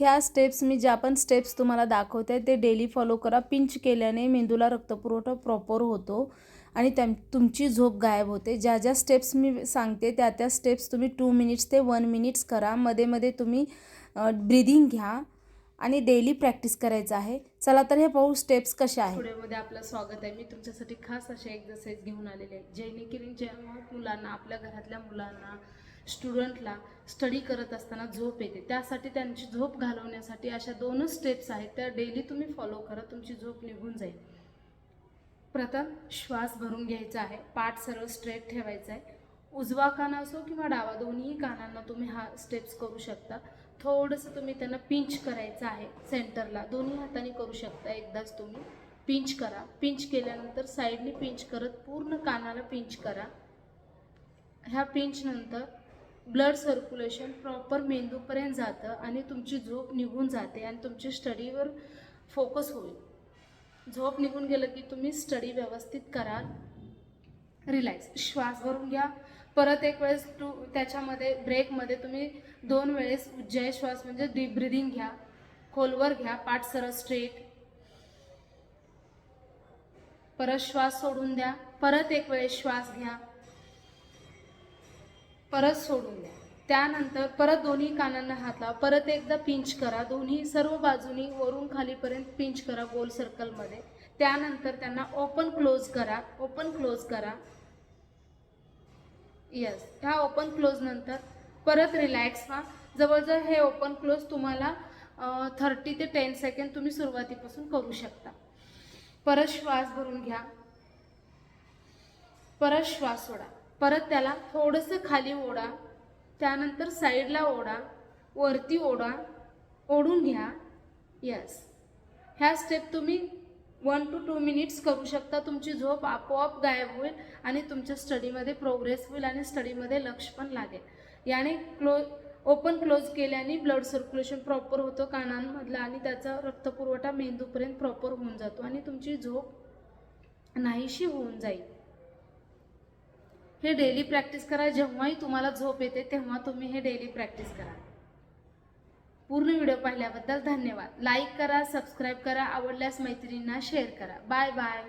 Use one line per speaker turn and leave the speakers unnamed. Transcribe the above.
ह्या स्टेप्स मी ज्या पण स्टेप्स तुम्हाला दाखवते ते डेली फॉलो करा. पिंच केल्याने मेंदूला रक्तपुरवठा प्रॉपर होतो आणि त्या तुमची झोप गायब होते. ज्या ज्या स्टेप्स मी सांगते त्या त्या स्टेप्स तुम्ही टू मिनिट्स ते वन मिनिट्स करा. मध्ये मध्ये तुम्ही ब्रिदिंग घ्या आणि डेली प्रॅक्टिस करायचं आहे. चला तर हे पाहू स्टेप्स कशा आहेत.
व्हिडिओमध्ये आपलं स्वागत आहे. मी तुमच्यासाठी खास अशा एक्झरसाईज घेऊन आलेले आहे. जेणेकरून जेव्हा मुलांना आपल्या घरातल्या मुलांना स्टुडंटला स्टडी करत असताना झोप येते. त्यासाठी त्यांची झोप घालवण्यासाठी अशा दोनच स्टेप्स आहेत. त्या डेली तुम्ही फॉलो करा तुमची झोप निघून जाईल. प्रथम श्वास भरून घ्यायचा आहे. पाठ सरळ स्ट्रेट ठेवायचा आहे. उजवा कान असो किंवा डावा दोन्ही कानांना तुम्ही हा स्टेप्स करू शकता. थोडंसं तुम्ही त्यांना पिंच करायचं आहे सेंटरला दोन्ही हाताने करू शकता. एकदाच तुम्ही पिंच करा. पिंच केल्यानंतर साईडने पिंच करत पूर्ण कानाला पिंच करा. ह्या पिंचनंतर ब्लड सर्क्युलेशन प्रॉपर मेंदूपर्यंत जातं आणि तुमची झोप निघून जाते आणि तुमची स्टडीवर फोकस होईल. झोप निघून गेलं की तुम्ही स्टडी व्यवस्थित कराल. रिलॅक्स. श्वास भरून घ्या. परत एक वेळेस टू त्याच्यामध्ये ब्रेकमध्ये तुम्ही दोन वेळेस उज्जय श्वास म्हणजे डीप ब्रिदिंग घ्या. खोलवर घ्या. पाठ सरळ स्ट्रेट. परत श्वास सोडून द्या. परत एक वेळेस श्वास घ्या. परत सोडून द्या. त्यानंतर परत दोन्ही कानांना हात लावा. परत एकदा पिंच करा. दोन्ही सर्व बाजूनी वरून खालीपर्यंत पिंच करा गोल सर्कलमध्ये त्यानंतर त्यांना ओपन क्लोज करा. ओपन क्लोज करा. यस ह्या ओपन क्लोज नंतर परत रिलॅक्स व्हा. जवळजवळ हे ओपन क्लोज तुम्हाला थर्टी ते टेन सेकंड तुम्ही सुरुवातीपासून करू शकता. परत श्वास भरून घ्या. परत श्वास सोडा. परत त्याला थोडंसं खाली ओढा. त्यानंतर साईडला ओढा. वरती ओढा. ओढून घ्या. यस ह्या स्टेप तुम्ही वन टू टू मिनिट्स करू शकता. तुमची झोप आपोआप गायब होईल आणि तुमच्या स्टडीमध्ये प्रोग्रेस होईल आणि स्टडीमध्ये लक्ष पण लागेल. याने क्लोज ओपन क्लोज केल्याने ब्लड सर्क्युलेशन प्रॉपर होतं कानांमधला आणि त्याचा रक्तपुरवठा मेंदूपर्यंत प्रॉपर होऊन जातो आणि तुमची झोप नाहीशी होऊन जाईल. हे डेली प्रॅक्टिस करा. जेव्हाही तुम्हाला झोप येते तेव्हा तुम्ही हे डेली प्रॅक्टिस करा. पूर्ण व्हिडिओ पाहिल्याबद्दल धन्यवाद. लाईक करा सबस्क्राईब करा. आवडल्यास मैत्रिणींना शेअर करा. Bye bye